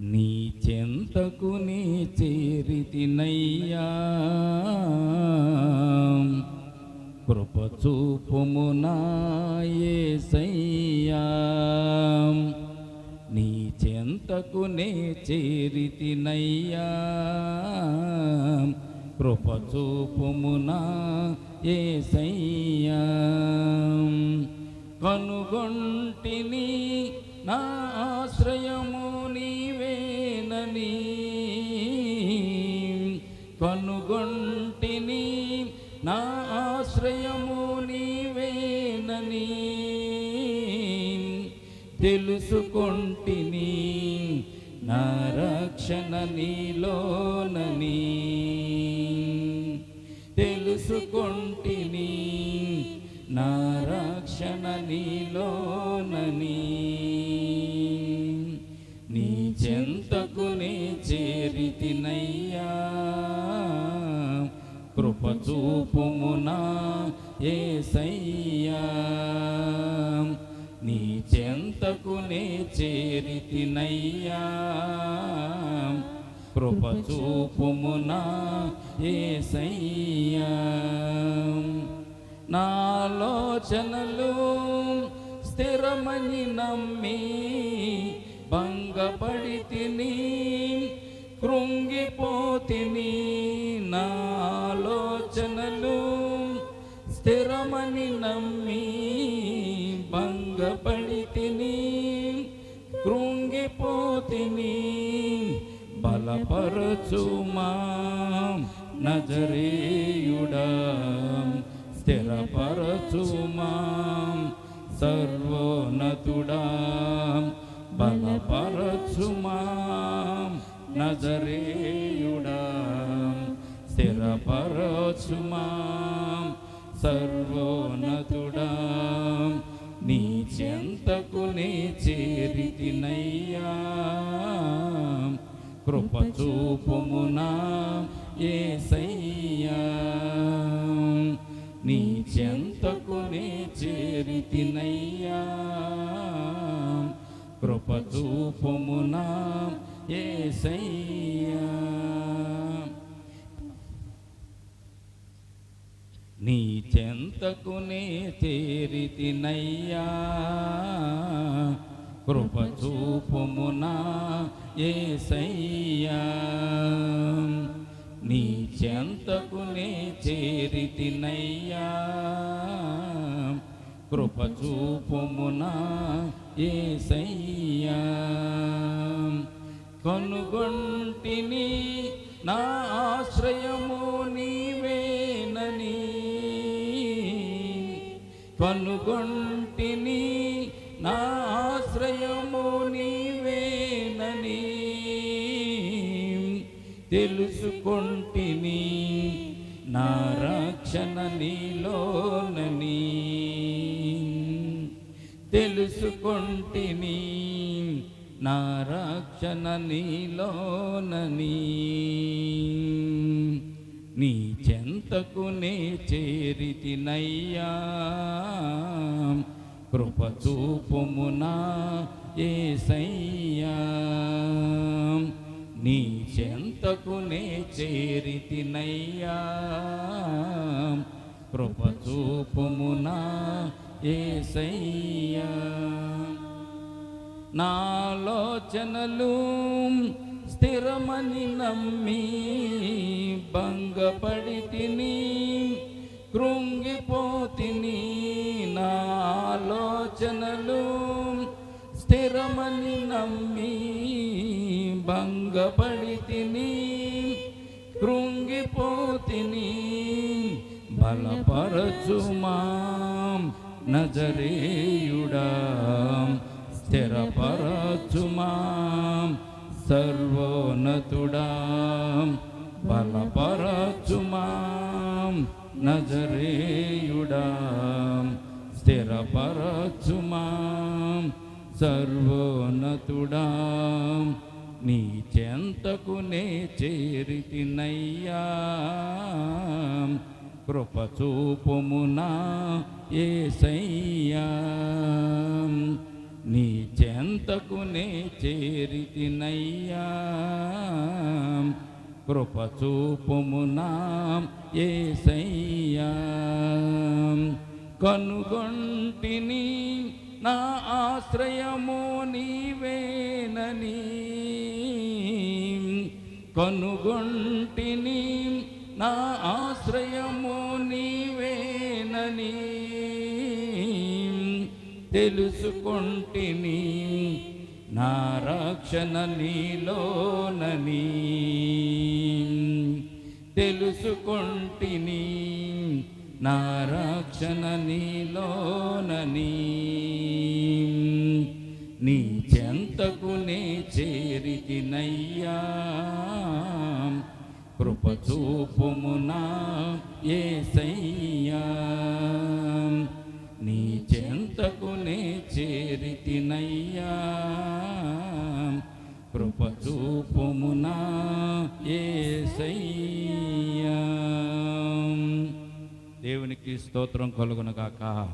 నీ చెంతకు నీ చేరితినయ్యా కృప చూపుము నాయసయ్యా నీ చెంతకు నే చేరితినయ్యా కృప చూపుము నా ఏసయ్యా. కనుగొంటిని నా కొంటిని నా ఆశ్రయము నీవేనని తెలుసుకొంటిని నా రక్షణ నీలోనని తెలుసుకొంటిని నా రక్షణ నీలోనని నీ చెంతకు నీ చేరితినై కృప చూపుమునా ఏసయ్యా. నీ చెంతకు నే చేరితినయ్యా కృప చూపుమునా ఏసయ్యా. నాలోచనలు స్థిరమని నమ్మి భంగపడి తిని కృంగిపోతిని నాలోచన స్థిరమని నమ్మి భంగపడి తిని కృంగిపోతిని బలపరచుమా నజరేయుడా. స్థిరపరచుమా సర్వోన్నతుడా. బలపరచుమా నజరేయుడా. స్థిరపరచుమా సర్వోన్నతుడా. నీ చెంతకు నే చేరితినయ్యా కృప ఏ సయ్యా నీ చెంతకు నే చేరితినయ్యా కృప ఏ సయ్యా నీ చెంతకు నే చేరితినయ్యా. కృప చూపుమునా ఏసయ్యా. నీ చెంతకునే చేరితినయ్యా. కృప చూపుమునా ఏసయ్యా. కనుగొంటిని నా ఆశ్రయము నీవేనని కనుగొంటిని నా ఆశ్రయము నీవేనని తెలుసుకొంటిని నా రక్షణ నీలోనని తెలుసుకొంటిని నా రక్షణ నీలోనని నీ చెంతకు నే చేరితినయ్యా. కృప చూపుమునా ఏసయ్యా. నీ చెంతకు నే చేరితినయ్యా. కృప చూపుమునా ఏసయ్యా. నాలోచనలు స్థిరమని నమ్మి పడితిని తిని కృంగిపోతిని నాలోచనలు స్థిరమని నమ్మి భంగపడి తిని కృంగిపోతిని బలపరచుమా నజరేయుడా స్థిరపరచుమా సర్వోన్నతుడా నజరేయుడా స్థిరపరచుమా సర్వోన్నతుడా. నీ చెంతకు నే చేరితినయ్యా. కృప చూపుమునా ఏసయ్యా. నీ చెంతకు నే చేరితినయ్యా. కృప చూపుమునా ఏసయ్యా. కనుగొంటిని నా ఆశ్రయము నీవేనని. కనుగొంటిని నా ఆశ్రయము నీవేనని. తెలుసుకొంటిని నా రక్షణ నీలోనని తెలుసుకొంటిని. నా రక్షణ నీలోనని నీ చెంతకునే చేరితినయ్యా. కృపచూపుమునా ఏసయ్యా. నీ చెంతకునే చేరితినయ్యా కృప చూపుమునా ఏసయ్యా. దేవునికి స్తోత్రం కలుగునగాక.